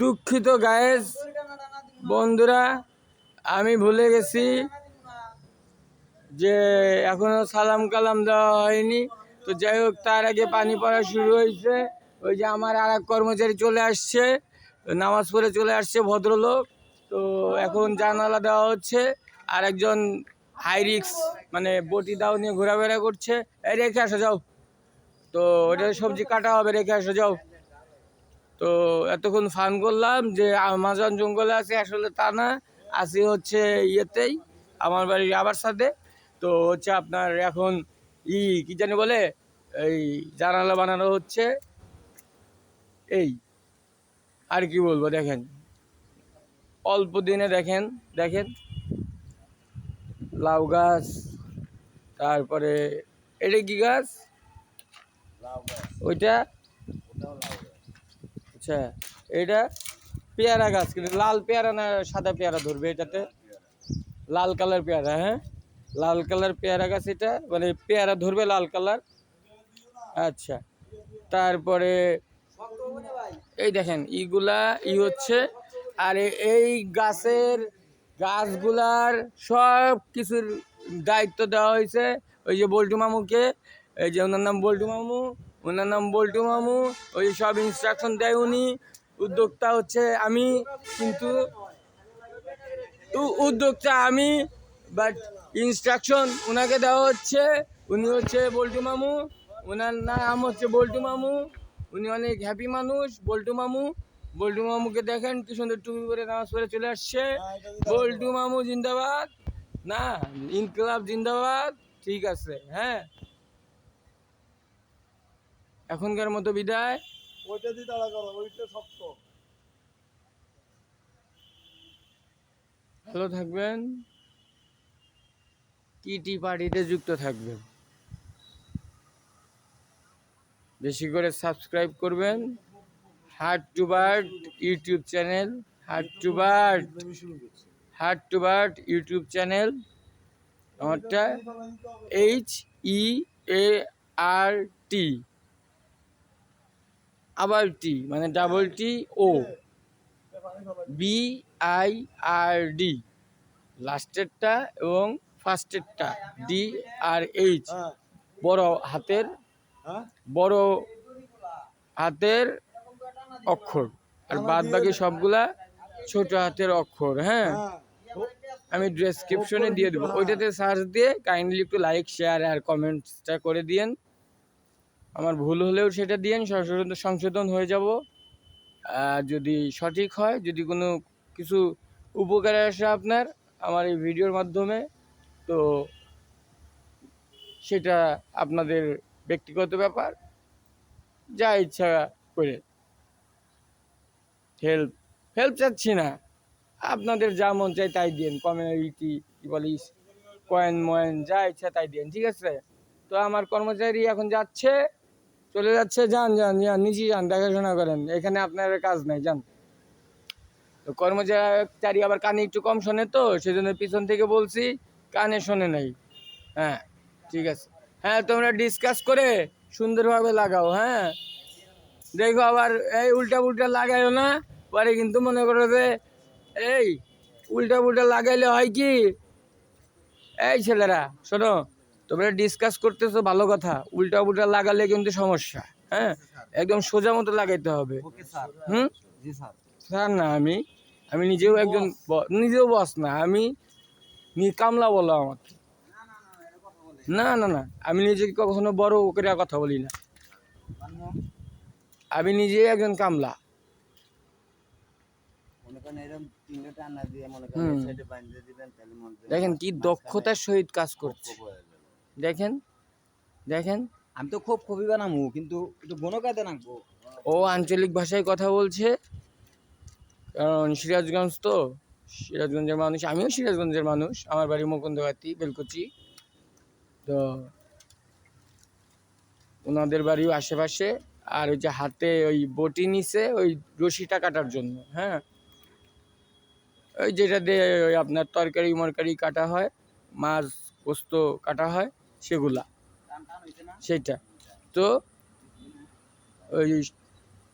দুঃখিত গায়েস বন্ধুরা, আমি ভুলে গেছি যে এখনও সালাম কালাম দেওয়া হয়নি। তো যাই হোক, তার আগে পানি পড়া শুরু হয়েছে। ওই যে আমার আর এক কর্মচারী চলে আসছে, নামাজ পড়ে চলে আসছে ভদ্রলোক। তো এখন জানালা দেওয়া হচ্ছে, আর একজন হাই রিক্স মানে বটি দাও নিয়ে ঘোরাফেরা করছে। এই রেখে আসা, যাও। তো ওটা সবজি কাটা হবে, রেখে আসা, যাও। তো এতক্ষণ ফান করলাম যে আমাজন জঙ্গলে আছে আসলে তা না। আসি হচ্ছে ইয়েতেই আমার বাড়ির আবার সাথে। তো হচ্ছে আপনার এখন ই কি জানি বলে এই জানালা বানানো হচ্ছে। এই আর কি বলব দেখেন। অল্প দিনে দেখেন দেখেন। লাউ গাছ তারপরে এটা কি গাছ? ওইটা? আচ্ছা এটা পেয়ারা গাছ কিন্তু, লাল পেয়ারা না সাদা পেয়ারা ধরবে এটাতে? লাল কালার পেয়ারা হ্যাঁ? লাল কালার পেয়ারা গাছ এটা মানে পেয়ারা ধরবে লাল কালার? আচ্ছা তারপরে এই দেখেন, ইগুলা, ই হচ্ছে, আর এই গাছের গাছগুলার সব কিছুর দায়িত্ব দেওয়া হয়েছে, ওই যে বল্টু মামুকে, এই যে ওনার নাম বল্টু মামু ওনার নাম বল্টু মামু, ওই সব ইনস্ট্রাকশন দেয় উনি। উদ্যোক্তা হচ্ছে আমি, কিন্তু উদ্যোক্তা আমি বাট ইনস্ট্রাকশন ওনাকে দেওয়া হচ্ছে। উনি হচ্ছে বল্টু মামু ওনার নাম হচ্ছে বল্টু মামু। উনি অনেক হ্যাপি মানুষ, বল্টু মামু। বল্টু মামুকে দেখেন, কি সুন্দর টুপি পরে নামাজ পড়ে চলে আসছে। বল্টু মামু জিন্দাবাদ। না ইনকলাব জিন্দাবাদ, ঠিক আছে হ্যাঁ। এখনকার মতো বিদায়। ওইটা দিয়ে তাড়া করো ওইটা শক্ত। ভালো থাকবেন। টি পার্টিতে যুক্ত থাকবেন। বেশি করে সাবস্ক্রাইব করবেন। Heart to bird YouTube channel heart to bird heart to bird YouTube channel আমারটা H E A R T আবার টি মানে double T O B I R D লাস্টেরটা এবং ফার্স্টেরটা ডি আর এইচ বড় হাতের হ্যাঁ। বড় হাতের অক্ষর। আর বাদ বাকি সবগুলা ছোট হাতের অক্ষর হ্যাঁ। হ্যাঁ। আমি ডেসক্রিপশনে দিয়ে দেবো। ওইটাতে সার্চ দিয়ে কাইন্ডলি একটু লাইক শেয়ার আর কমেন্টসটা করে দিয়েন। আমার ভুল হলেও সেটা দিয়েন সংশোধন সংশোধন হয়ে যাব। যদি সঠিক হয়, যদি কোনো কিছু উপকারে আসে আপনার, আমার এই ভিডিওর মাধ্যমে, তো সেটা আপনাদের ব্যক্তিগত ব্যাপার, যা ইচ্ছা করে। হেল্প হেল্প চাচ্ছি না। আপনাদের যা মন চাই তাই দিন কমিউনিটি কি বলিস? কয়েন ময়েন যা ইচ্ছা তাই দিন ঠিক আছে? তো আমার কর্মচারী এখন যাচ্ছে। চলে যাচ্ছে, যান যান যান, নিচে যান, দেখাশোনা করেন। এখানে আপনার কাজ নাই, যান। তো কর্মচারী আবার কানে একটু কম শোনে তো, সেজন্য পিছন থেকে বলছি, কানে শোনে নাই। হ্যাঁ ঠিক আছে। হ্যাঁ তোমরা ডিসকাস করে সুন্দরভাবে লাগাও হ্যাঁ। দেখো আবার এই উল্টা উল্টা লাগাইও না, পরে কিন্তু মনে করো যে, এই উল্টা উল্টা লাগাইলে হয় কি? এই ছেলেরা, শোনো তোমরা ডিসকাস করতেছো ভালো কথা উল্টা উল্টা লাগালে কিন্তু সমস্যা হ্যাঁ? একদম সোজা মতো লাগাইতে হবে। স্যার হুম? স্যার না আমি আমি নিজেও একজন নিজেও বস না আমি কামলা বলো আমাকে। না না না আমি নিজেকে কখনো বড় করে কথা বলি না। আমি নিজেই একজন কামলা। দেখেন কি দক্ষতার সহিত কাজ করছে। দেখেন দেখেন। আমি তো খুব কবি বানামু কিন্তু একটু বনো কাতে নাকবো ও আঞ্চলিক ভাষায় কথা বলছে। কারণ সিরাজগঞ্জ তো সিরাজগঞ্জের মানুষ আমিও সিরাজগঞ্জের মানুষ। আমার বাড়ি মুকুন্দবাতি বেলকুচি। তো ওনাদের বাড়িও আশেপাশে। আর ওই যে হাতে ওই বটি নিছে ওই রশিটা কাটার জন্য হ্যাঁ। ওই যেটা দিয়ে ওই আপনার তরকারি মরকারি কাটা হয় মাছ পোস্ত কাটা হয়। সেগুলা। সেইটা। তো ওই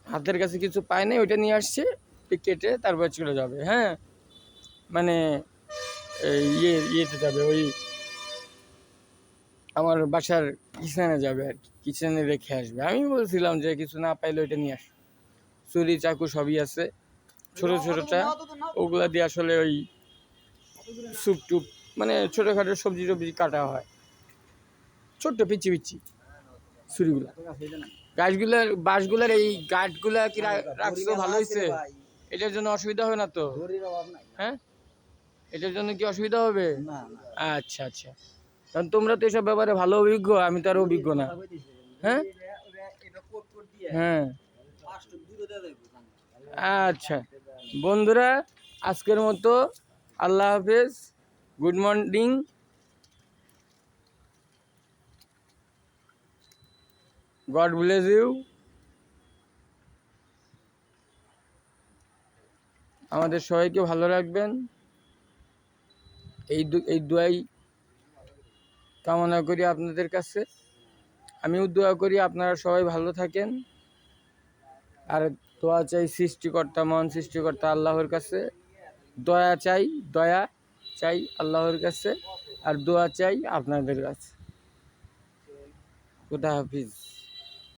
হাতের কাছে কিছু পায় নাই ওইটা নিয়ে আসছে কেটে তারপর চলে যাবে হ্যাঁ? মানে ইয়ে ইয়েতে যাবে ওই আমার বাসার কিচেনে যাবে আর কি কিচেনে রেখে আসবে। আমি বলছিলাম যে কিছু না পাইলে ওইটা নিয়ে আস। ছুরি চাকু সবই আছে ছোট ছোটটা ওগুলা দিয়ে আসলে ওই স্যুপ টুপ মানে ছোটোখাটো সবজি টবজি কাটা হয়। ছোট্ট পিচি পিচি ছুরিগুলা গাছগুলার বাঁশগুলার এই গাছগুলা কি রা- রাখছো ভালো হয়েছে এটার জন্য অসুবিধা হবে না তো? হ্যাঁ? এটার জন্য কি অসুবিধা হবে? আচ্ছা আচ্ছা। কারণ তোমরা তো এসব ব্যাপারে ভালো অভিজ্ঞ আমি তো আর অভিজ্ঞ না। হ্যাঁ? হ্যাঁ। আচ্ছা। বন্ধুরা আজকের মতো আল্লাহ হাফেজ। Good morning. God bless you আমাদের সবাইকে ভালো রাখবেন। এই এই দোয়াই কামনা করি আপনাদের কাছে। আমিও দোয়া করি আপনারা সবাই ভালো থাকেন। আর দোয়া চাই সৃষ্টিকর্তা মন সৃষ্টিকর্তা আল্লাহর কাছে। দয়া চাই দয়া চাই আল্লাহর কাছে। আর দোয়া চাই আপনাদের কাছে। খুদা হাফিজ।